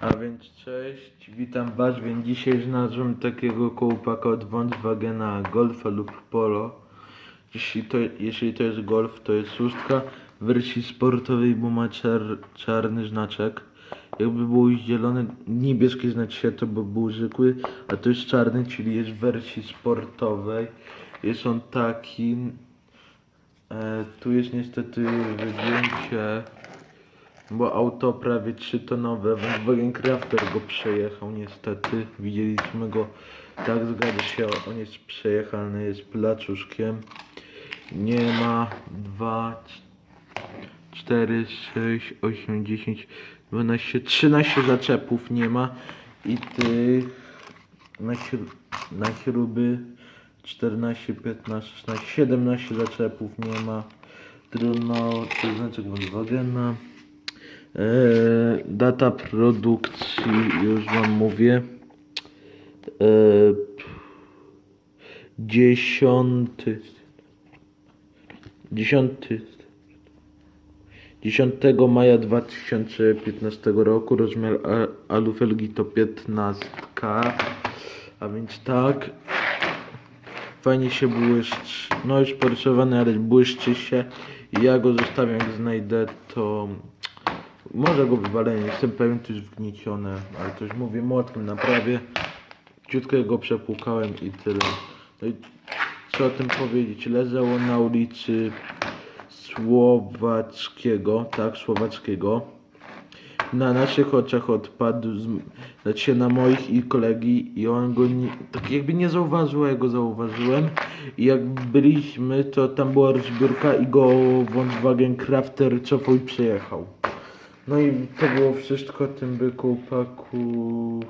A więc cześć, witam was, więc dzisiaj znalazłem takiego kołpaka od Volkswagena Golfa lub Polo. Jeśli to, jeśli to jest Golf, to jest szóstka w wersji sportowej, bo ma czar, czarny znaczek. Jakby był zielony, niebieski znaczy to by był zwykły, a to jest czarny, czyli jest w wersji sportowej. Jest on taki, e, tu jest niestety wygięcie bo auto prawie 3 tonowe, Volkswagen Crafter go przejechał niestety, widzieliśmy go, tak zgadza się, on jest przejechany, jest placuszkiem, nie ma 2, 4, 6, 8, 10, 12, 13 zaczepów nie ma i tych na, śru- na śruby 14, 15, 16, 17 zaczepów nie ma, trudno, to znaczy Volkswagena. E, data produkcji, już wam mówię. E, dziesiąty. Dziesiąty. 10 maja 2015 roku rozmiar alufelgi to 15, a więc tak, fajnie się błyszczy, no już porysowany, ale błyszczy się ja go zostawiam, jak znajdę to może go wywalę, nie jestem pewien, to jest wgniecione, ale już mówię młotkiem naprawię. Ciutko go przepłukałem i tyle. No i co o tym powiedzieć? Leżało na ulicy Słowackiego, tak, Słowackiego. Na naszych oczach odpadł, z, znaczy na moich i kolegi i on go nie, tak jakby nie zauważył, a ja go zauważyłem. I jak byliśmy, to tam była rozbiórka i go Volkswagen Crafter cofał i przejechał. No i to było wszystko tym byku, paku.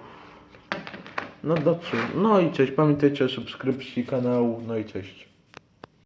No dobrze. No i cześć. Pamiętajcie o subskrypcji kanału. No i cześć.